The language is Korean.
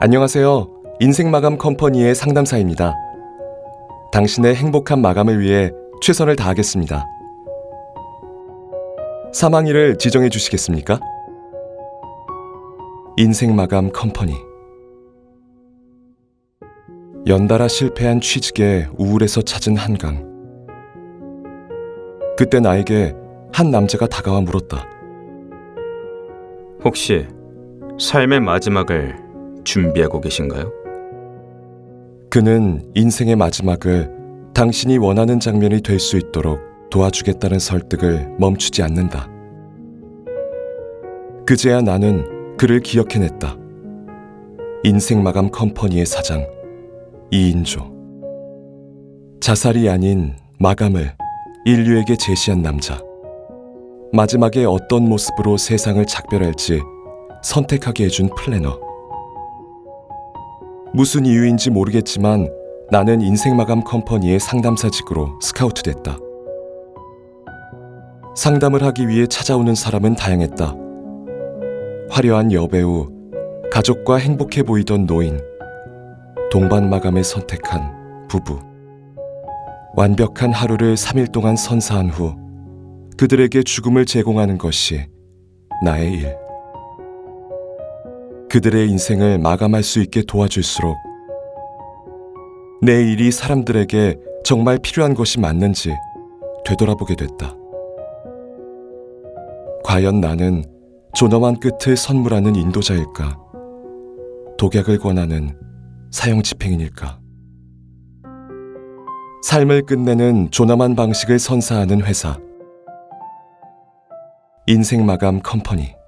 안녕하세요. 인생 마감 컴퍼니의 상담사입니다. 당신의 행복한 마감을 위해 최선을 다하겠습니다. 사망일을 지정해 주시겠습니까? 인생 마감 컴퍼니 연달아 실패한 취직에 우울해서 찾은 한강. 그때 나에게 한 남자가 다가와 물었다. 혹시 삶의 마지막을 준비하고 계신가요? 그는 인생의 마지막을 당신이 원하는 장면이 될 수 있도록 도와주겠다는 설득을 멈추지 않는다. 그제야 나는 그를 기억해냈다. 인생 마감 컴퍼니의 사장 이인조. 자살이 아닌 마감을 인류에게 제시한 남자. 마지막에 어떤 모습으로 세상을 작별할지 선택하게 해준 플래너. 무슨 이유인지 모르겠지만 나는 인생 마감 컴퍼니의 상담사직으로 스카우트 됐다. 상담을 하기 위해 찾아오는 사람은 다양했다. 화려한 여배우, 가족과 행복해 보이던 노인, 동반 마감을 선택한 부부. 완벽한 하루를 3일 동안 선사한 후 그들에게 죽음을 제공하는 것이 나의 일. 그들의 인생을 마감할 수 있게 도와줄수록 내 일이 사람들에게 정말 필요한 것이 맞는지 되돌아보게 됐다. 과연 나는 존엄한 끝을 선물하는 인도자일까? 독약을 권하는 사형 집행인일까? 삶을 끝내는 존엄한 방식을 선사하는 회사. 인생 마감 컴퍼니.